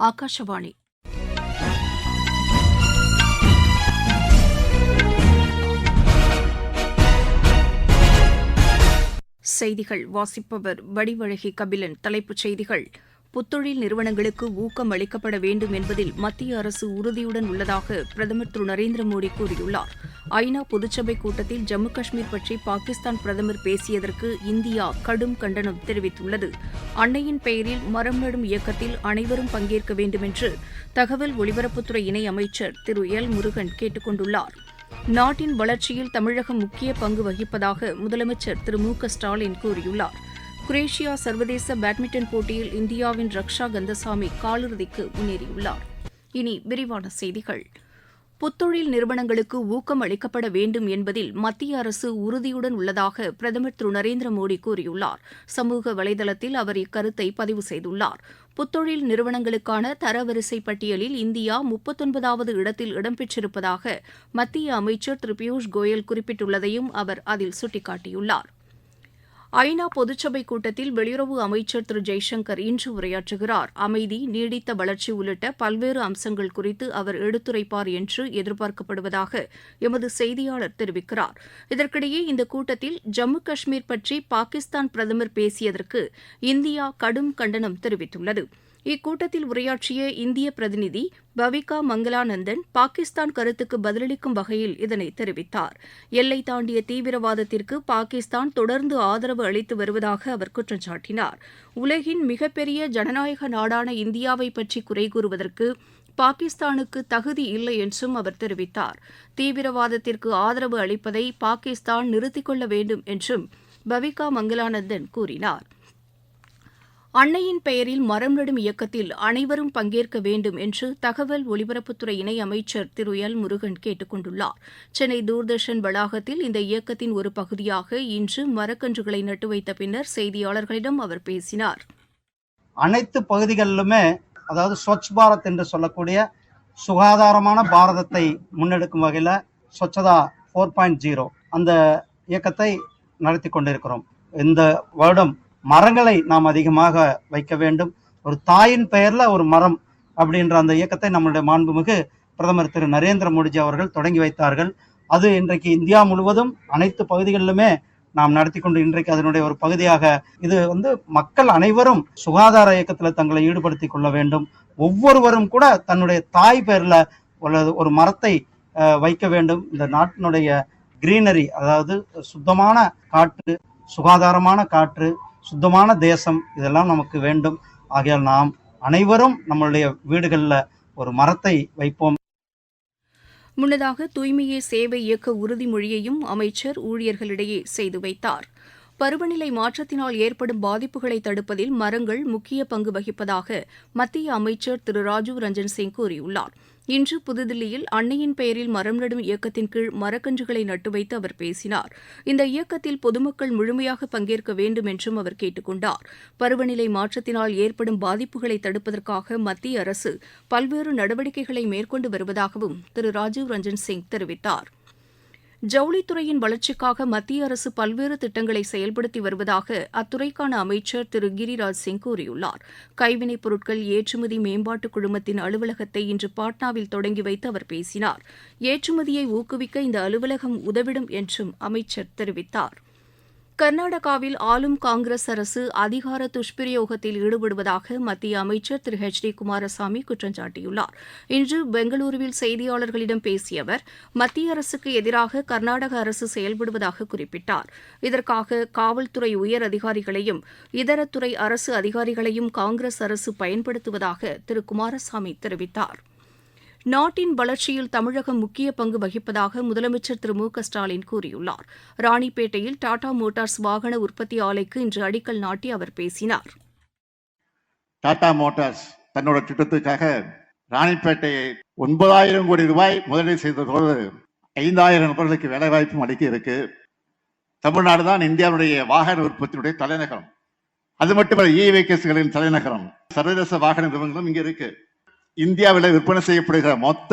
ஆகாஷவாணி செய்திகள். வாசிப்பவர் வடிவழகி கபிலன். தலைப்புச் செய்திகள். புத்தொழில் நிறுவனங்களுக்கு ஊக்கம் அளிக்கப்பட வேண்டும் என்பதில் மத்திய அரசு உறுதியுடன் உள்ளதாக பிரதமர் திரு நரேந்திர மோடி கூறியுள்ளார். ஐநா பொதுச்சபை கூட்டத்தில் ஜம்மு காஷ்மீர் பற்றி பாகிஸ்தான் பிரதமர் பேசியதற்கு இந்தியா கடும் கண்டனம் தெரிவித்துள்ளது. அன்னையின் பெயரில் மரம் நடும் இயக்கத்தில் அனைவரும் பங்கேற்க வேண்டுமென்று தகவல் ஒலிபரப்புத்துறை இணை அமைச்சர் திரு எல் முருகன் கேட்டுக் கொண்டுள்ளார் நாட்டின் வளர்ச்சியில் தமிழகம் முக்கிய பங்கு வகிப்பதாக முதலமைச்சர் திரு மு க ஸ்டாலின் கூறியுள்ளார். குரேஷியா சர்வதேச பேட்மிண்டன் போட்டியில் இந்தியாவின் ரக்ஷா கந்தசாமி காலிறுதிக்கு முன்னேறியுள்ளார். இனி விரிவான செய்திகள். புத்தொழில் நிறுவனங்களுக்கு ஊக்கம் அளிக்கப்பட வேண்டும் என்பதில் மத்திய அரசு உறுதியுடன் உள்ளதாக பிரதமர் திரு நரேந்திர மோடி கூறியுள்ளார். சமூக வலைதளத்தில் அவர் இக்கருத்தை பதிவு செய்துள்ளார். புத்தொழில் நிறுவனங்களுக்கான தரவரிசை பட்டியலில் இந்தியா முப்பத்தொன்பதாவது இடத்தில் இடம்பெற்றிருப்பதாக மத்திய அமைச்சர் திரு பியூஷ் கோயல் குறிப்பிட்டுள்ளதையும் அவர் அதில் சுட்டிக்காட்டியுள்ளார். ஐநா பொதுச்சபை கூட்டத்தில் வெளியுறவு அமைச்சர் திரு. ஜெய்சங்கர் இன்று உரையாற்றுகிறார். அமைதி நீடித்த வளர்ச்சி உள்ளிட்ட பல்வேறு அம்சங்கள் குறித்து அவர் எடுத்துரைப்பார் என்று எதிர்பார்க்கப்படுவதாக எமது செய்தியாளர் தெரிவிக்கிறார். இதற்கிடையே இந்த கூட்டத்தில் ஜம்மு காஷ்மீர் பற்றி பாகிஸ்தான் பிரதமர் பேசியதற்கு இந்தியா கடும் கண்டனம் தெரிவித்துள்ளது. இக்கூட்டத்தில் உரையாற்றிய இந்திய பிரதிநிதி பவிகா மங்களானந்தன் பாகிஸ்தான் கருத்துக்கு பதிலளிக்கும் வகையில் இதனை தெரிவித்தார். எல்லை தாண்டிய தீவிரவாதத்திற்கு பாகிஸ்தான் தொடர்ந்து ஆதரவு அளித்து வருவதாக அவர் குற்றம் சாட்டினார். உலகின் மிகப்பெரிய ஜனநாயக நாடான இந்தியாவை பற்றி குறை கூறுவதற்கு பாகிஸ்தானுக்கு தகுதி இல்லை என்றும் அவர் தெரிவித்தார். தீவிரவாதத்திற்கு ஆதரவு அளிப்பதை பாகிஸ்தான் நிறுத்திக் கொள்ள வேண்டும் என்றும் பவிகா மங்களானந்தன் கூறினார். அன்னையின் பெயரில் மரம் நடும் இயக்கத்தில் அனைவரும் பங்கேற்க வேண்டும் என்று தகவல் ஒலிபரப்புத்துறை இணை அமைச்சர் திரு எல் முருகன் கேட்டுக் கொண்டுள்ளார். சென்னை தூர்தர்ஷன் வளாகத்தில் இந்த இயக்கத்தின் ஒரு பகுதியாக இன்று மரக்கன்றுகளை நட்டு வைத்த பின்னர் செய்தியாளர்களிடம் அவர் பேசினார். அனைத்து பகுதிகளிலுமே அதாவது ஸ்வச் பாரத் என்று சொல்லக்கூடிய சுகாதாரமான பாரதத்தை முன்னெடுக்கும் வகையில் ஸ்வச்சதா ஃபோர் பாயிண்ட் ஜீரோ அந்த இயக்கத்தை நடத்தி கொண்டிருக்கிறோம். இந்த வருடம் மரங்களை நாம் அதிகமாக வைக்க வேண்டும். ஒரு தாயின் பெயர்ல ஒரு மரம் அப்படின்ற அந்த இயக்கத்தை நம்மளுடைய மாண்புமிகு பிரதமர் திரு நரேந்திர மோடிஜி அவர்கள் தொடங்கி வைத்தார்கள். அது இன்றைக்கு இந்தியா முழுவதும் அனைத்து பகுதிகளிலுமே நாம் நடத்தி கொண்டு இன்றைக்கு அதனுடைய ஒரு பகுதியாக இது வந்து மக்கள் அனைவரும் சுகாதார இயக்கத்தில் தங்களை ஈடுபடுத்தி கொள்ள வேண்டும். ஒவ்வொருவரும் கூட தன்னுடைய தாய் பெயர்ல உள்ளது ஒரு மரத்தை வைக்க வேண்டும். இந்த நாட்டினுடைய கிரீனரி அதாவது சுத்தமான காற்று சுகாதாரமான காற்று சுத்தமான தேசம் இதெல்லாம் நமக்கு வேண்டும். ஆகையால் நாம் அனைவரும் நம்மளுடைய வீடுகளில் ஒரு மரத்தை வைப்போம். முன்னதாக தூய்மையே சேவை இயக்க உறுதிமொழியையும் அமைச்சர் ஊழியர்களிடையே செய்து வைத்தார். பருவநிலை மாற்றத்தினால் ஏற்படும் பாதிப்புகளை தடுப்பதில் மரங்கள் முக்கிய பங்கு வகிப்பதாக மத்திய அமைச்சர் திரு ராஜீவ் ரஞ்சன் சிங் கூறியுள்ளார். இன்று புதுதில்லியில் அன்னையின் பெயரில் மரம் நடும் இயக்கத்தின் கீழ் மரக்கன்றுகளை நட்டு வைத்து அவர் பேசினார். இந்த இயக்கத்தில் பொதுமக்கள் முழுமையாக பங்கேற்க வேண்டும் என்றும் அவர் கேட்டுக் கொண்டார் பருவநிலை மாற்றத்தினால் ஏற்படும் பாதிப்புகளை தடுப்பதற்காக மத்திய அரசு பல்வேறு நடவடிக்கைகளை மேற்கொண்டு வருவதாகவும் திரு. ராஜீவ் ரஞ்சன் சிங் தெரிவித்தார். ஜவுளித்துறையின் வளர்ச்சிக்காக மத்திய அரசு பல்வேறு திட்டங்களை செயல்படுத்தி வருவதாக அத்துறைக்கான அமைச்சர் திரு கிரிராஜ் சிங் கூறியுள்ளார். கைவினைப் பொருட்கள் ஏற்றுமதி மேம்பாட்டு குழுமத்தின் அலுவலகத்தை இன்று பாட்னாவில் தொடங்கி வைத்து அவர் பேசினார். ஏற்றுமதியை ஊக்குவிக்க இந்த அலுவலகம் உதவிடும் என்றும் அமைச்சர் தெரிவித்தார். கர்நாடகாவில் ஆளும் காங்கிரஸ் அரசு அதிகார துஷ்பிரயோகத்தில் ஈடுபடுவதாக மத்திய அமைச்சர் திரு ஹெச் டி குமாரசாமி குற்றம் சாட்டியுள்ளார். இன்று பெங்களூருவில் செய்தியாளர்களிடம் பேசிய அவர் மத்திய அரசுக்கு எதிராக கர்நாடக அரசு செயல்படுவதாக குறிப்பிட்டார். இதற்காக காவல்துறை உயர் அதிகாரிகளையும் இதர துறை அரசு அதிகாரிகளையும் காங்கிரஸ் அரசு பயன்படுத்துவதாக திரு குமாரசாமி தெரிவித்தார். நாட்டின் வளர்ச்சியில் தமிழகம் முக்கிய பங்கு வகிப்பதாக முதலமைச்சர் திரு மு க ஸ்டாலின் கூறியுள்ளார். ராணிப்பேட்டையில் டாடா மோட்டார்ஸ் வாகன உற்பத்தி ஆலைக்கு இன்று அடிக்கல் நாட்டி அவர் பேசினார். டாடா மோட்டார்ஸ் தன்னோட திட்டத்துக்காக ராணிப்பேட்டையை ஒன்பதாயிரம் கோடி ரூபாய் முதலீடு செய்ததோடு ஐந்தாயிரம் நபர்களுக்கு வேலைவாய்ப்பும் அளிக்க இருக்கு. தமிழ்நாடு தான் இந்தியாவுடைய வாகன உற்பத்தியுடைய தலைநகரம். அது மட்டுமல்ல இ வெஹிக்கிள்ஸ்களின் தலைநகரம். சர்வதேச வாகன நிறுவனங்களும் இங்க இருக்கு. இந்தியாவில் விற்பனை செய்யப்படுகிற மொத்த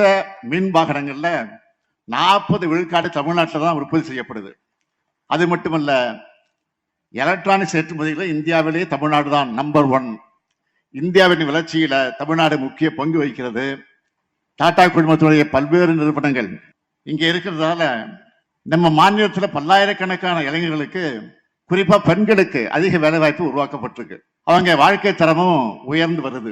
மின் வாகனங்களில் நாற்பது விழுக்காடு தமிழ்நாட்டில் தான் உற்பத்தி செய்யப்படுது. அது மட்டுமல்ல எலக்ட்ரானிக்ஸ் ஏற்றுமதிகளில் இந்தியாவிலேயே தமிழ்நாடு தான் நம்பர் ஒன் இந்தியாவின் வளர்ச்சியில் தமிழ்நாடு முக்கிய பங்கு வகிக்கிறது. டாடா குழுமத்துடைய பல்வேறு நிறுவனங்கள் இங்கே இருக்கிறதால நம்ம மாநிலத்தில் பல்லாயிரக்கணக்கான இளைஞர்களுக்கு குறிப்பாக பெண்களுக்கு அதிக வேலைவாய்ப்பு உருவாக்கப்பட்டிருக்கு. அவங்க வாழ்க்கை தரமும் உயர்ந்து வருது.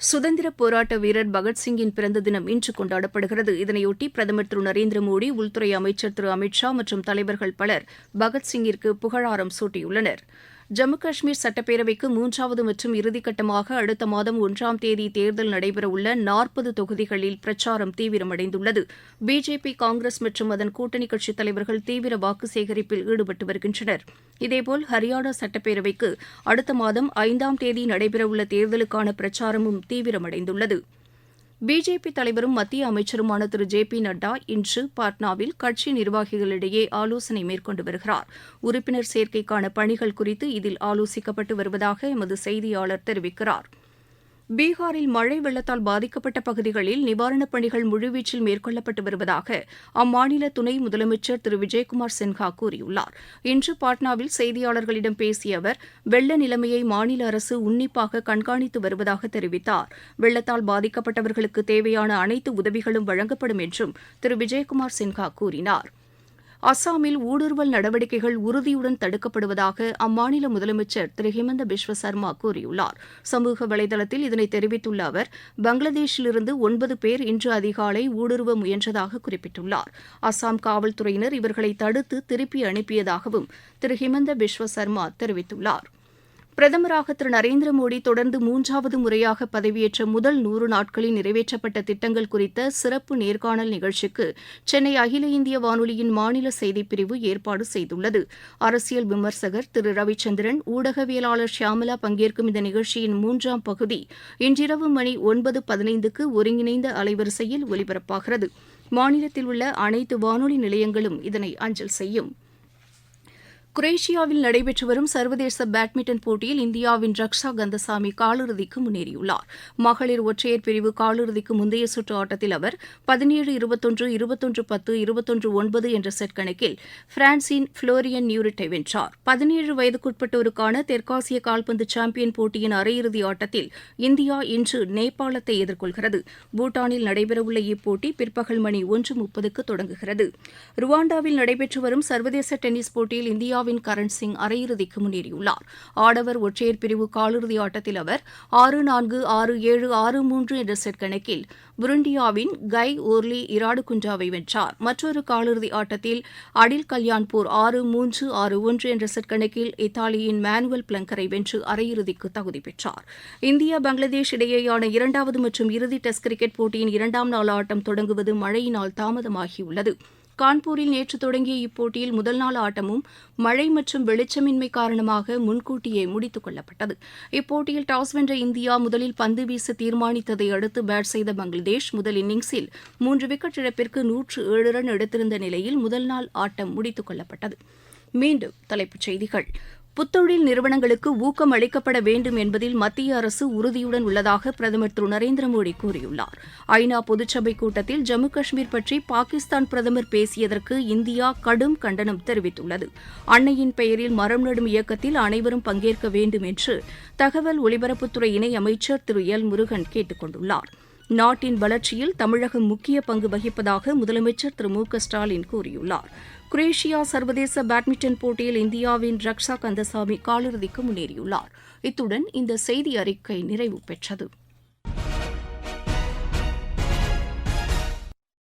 சுதந்திர போராட்ட வீரர் பகத்சிங்கின் பிறந்த தினம் இன்று கொண்டாடப்படுகிறது. இதனையொட்டி பிரதமர் திரு நரேந்திர மோடி உள்துறை அமைச்சர் திரு அமித் ஷா மற்றும் தலைவர்கள் பலர் பகத்சிங்கிற்கு புகழாரம் சூட்டியுள்ளனர். ஜம்மு காஷ்மீர் சட்டப்பேரவைக்கு மூன்றாவது மற்றும் இறுதிக்கட்டமாக அடுத்த மாதம் ஒன்றாம் தேதி தேர்தல் நடைபெறவுள்ள நாற்பது தொகுதிகளில் பிரச்சாரம் தீவிரமடைந்துள்ளது. பிஜேபி காங்கிரஸ் மற்றும் அதன் கூட்டணி கட்சித் தலைவர்கள் தீவிர வாக்கு சேகரிப்பில் ஈடுபட்டு வருகின்றனர். இதேபோல் ஹரியானா சட்டப்பேரவைக்கு அடுத்த மாதம் ஐந்தாம் தேதி நடைபெறவுள்ள தேர்தலுக்கான பிரச்சாரமும் தீவிரமடைந்துள்ளது. பிஜேபி தலைவரும் மத்திய அமைச்சருமான திரு. ஜே. பி. நட்டா இன்று பாட்னாவில் கட்சி நிர்வாகிகளிடையே ஆலோசனை மேற்கொண்டு வருகிறார். உறுப்பினர் சேர்க்கைக்கான பணிகள் குறித்து இதில் ஆலோசிக்கப்பட்டு வருவதாக எமது செய்தியாளர் தெரிவிக்கிறார். பீகாரில் மழை வெள்ளத்தால் பாதிக்கப்பட்ட பகுதிகளில் நிவாரணப் பணிகள் முழுவீச்சில் மேற்கொள்ளப்பட்டு வருவதாக அம்மாநில துணை முதலமைச்சர் திரு. விஜயகுமார் சின்ஹா கூறியுள்ளார். இன்று பாட்னாவில் செய்தியாளர்களிடம் பேசிய அவர் வெள்ள நிலைமையை மாநில அரசு உன்னிப்பாக கண்காணித்து வருவதாக தெரிவித்தார். வெள்ளத்தால் பாதிக்கப்பட்டவர்களுக்கு தேவையான அனைத்து உதவிகளும் வழங்கப்படும் என்றும் திரு. விஜயகுமார் சின்ஹா கூறினார். அஸ்ஸாமில் ஊடுருவல் நடவடிக்கைகள் உறுதியுடன் தடுக்கப்படுவதாக அம்மாநில முதலமைச்சர் திரு ஹிமந்த பிஸ்வ சர்மா கூறியுள்ளார். சமூக வலைதளத்தில் இதனை தெரிவித்துள்ள அவர் பங்களாதேஷிலிருந்து ஒன்பது பேர் இன்று அதிகாலை ஊடுருவ முயன்றதாக குறிப்பிட்டுள்ளார். அஸ்ஸாம் காவல்துறையினர் இவர்களை தடுத்து திருப்பி அனுப்பியதாகவும் திரு ஹிமந்த பிஸ்வ சர்மா தெரிவித்துள்ளார். பிரதமராக திரு நரேந்திர மோடி தொடர்ந்து மூன்றாவது முறையாக பதவியேற்ற முதல் நூறு நாட்களில் நிறைவேற்றப்பட்ட திட்டங்கள் குறித்த சிறப்பு நேர்காணல் நிகழ்ச்சிக்கு சென்னை அகில இந்திய வானொலியின் மாநில செய்திப்பிரிவு ஏற்பாடு செய்துள்ளது. அரசியல் விமர்சகர் திரு ரவிச்சந்திரன் ஊடகவியலாளர் ஷியாமலா பங்கேற்கும் இந்த நிகழ்ச்சியின் மூன்றாம் பகுதி இன்றிரவு மணி ஒன்பது பதினைந்துக்கு ஒருங்கிணைந்த அலைவரிசையில் ஒலிபரப்பாகிறது. மாநிலத்தில் உள்ள அனைத்து வானொலி நிலையங்களும் இதனை அஞ்சல் செய்யும். குரேஷியாவில் நடைபெற்று வரும் சர்வதேச பேட்மிண்டன் போட்டியில் இந்தியாவின் ரக்ஷா கந்தசாமி காலிறுதிக்கு முன்னேறியுள்ளார். மகளிர் ஒற்றையர் பிரிவு காலிறுதிக்கு முந்தைய சுற்று ஆட்டத்தில் அவர் பதினேழு இருபத்தொன்று இருபத்தொன்று பத்து இருபத்தொன்று ஒன்பது என்ற செட் கணக்கில் பிரான்சின் புளோரியன் நியூரிட்டை வென்றார். பதினேழு வயதுக்குட்பட்டோருக்கான தெற்காசிய கால்பந்து சாம்பியன் போட்டியின் அரையிறுதி ஆட்டத்தில் இந்தியா இன்று நேபாளத்தை எதிர்கொள்கிறது. பூட்டானில் நடைபெறவுள்ள இப்போட்டி பிற்பகல் மணி ஒன்று முப்பதுக்கு தொடங்குகிறது. ருவாண்டாவில் நடைபெற்று வரும் சர்வதேச டென்னிஸ் போட்டியில் இந்தியாவின் கரண் சிங் அரையிறுதிக்கு முன்னேறியுள்ளார். ஆடவர் ஒற்றையர் பிரிவு காலிறுதி ஆட்டத்தில் அவர் ஆறு நான்கு ஆறு ஏழு ஆறு மூன்று என்ற செட் கணக்கில் புருண்டியாவின் கை ஓர்லி இராடுகுண்டாவை வென்றார். மற்றொரு காலிறுதி ஆட்டத்தில் அடில் கல்யாண்பூர் ஆறு மூன்று ஆறு ஒன்று என்ற செட் கணக்கில் இத்தாலியின் மேனுவல் பிளங்கரை வென்று அரையிறுதிக்கு தகுதி பெற்றார். இந்தியா பங்களாதேஷ் இடையேயான இரண்டாவது மற்றும் இறுதி டெஸ்ட் கிரிக்கெட் போட்டியின் இரண்டாம் நாள் ஆட்டம் தொடங்குவது மழையினால் தாமதமாகியுள்ளது. கான்பூரில் நேற்று தொடங்கிய இப்போட்டியில் முதல் நாள் ஆட்டமும் மழை மற்றும் வெளிச்சமின்மை காரணமாக முன்கூட்டியே முடித்துக் கொள்ளப்பட்டது. இப்போட்டியில் டாஸ் வென்ற இந்தியா முதலில் பந்து வீச தீர்மானித்ததை அடுத்து பேட் செய்த பங்களாதேஷ் முதல் இன்னிங்ஸில் மூன்று விக்கெட் இழப்பிற்கு நூற்று ஏழு ரன் எடுத்திருந்த நிலையில் முதல் நாள் ஆட்டம் முடித்துக் கொள்ளப்பட்டது. மீண்டும் தலைப்புச் செய்திகள். புத்தொழில் நிறுவனங்களுக்கு ஊக்கம் அளிக்கப்பட வேண்டும் என்பதில் மத்திய அரசு உறுதியுடன் உள்ளதாக பிரதமர் திரு நரேந்திர மோடி கூறியுள்ளார். ஐநா பொதுச்சபை கூட்டத்தில் ஜம்மு காஷ்மீர் பற்றி பாகிஸ்தான் பிரதமர் பேசியதற்கு இந்தியா கடும் கண்டனம் தெரிவித்துள்ளது. அன்னையின் பெயரில் மரம் நடும் இயக்கத்தில் அனைவரும் பங்கேற்க வேண்டும் என்று தகவல் ஒலிபரப்புத்துறை இணை அமைச்சர் திரு எல் முருகன் கேட்டுக் கொண்டுள்ளாா் நாட்டின் வளர்ச்சியில் தமிழகம் முக்கிய பங்கு வகிப்பதாக முதலமைச்சர் திரு மு க ஸ்டாலின் கூறியுள்ளார். குரேஷியா சர்வதேச பேட்மிண்டன் போட்டியில் இந்தியாவின் ரக்ஷா கந்தசாமி காலிறுதிக்கு முன்னேறியுள்ளார். இத்துடன் இந்த செய்தி அறிக்கை நிறைவு பெற்றது.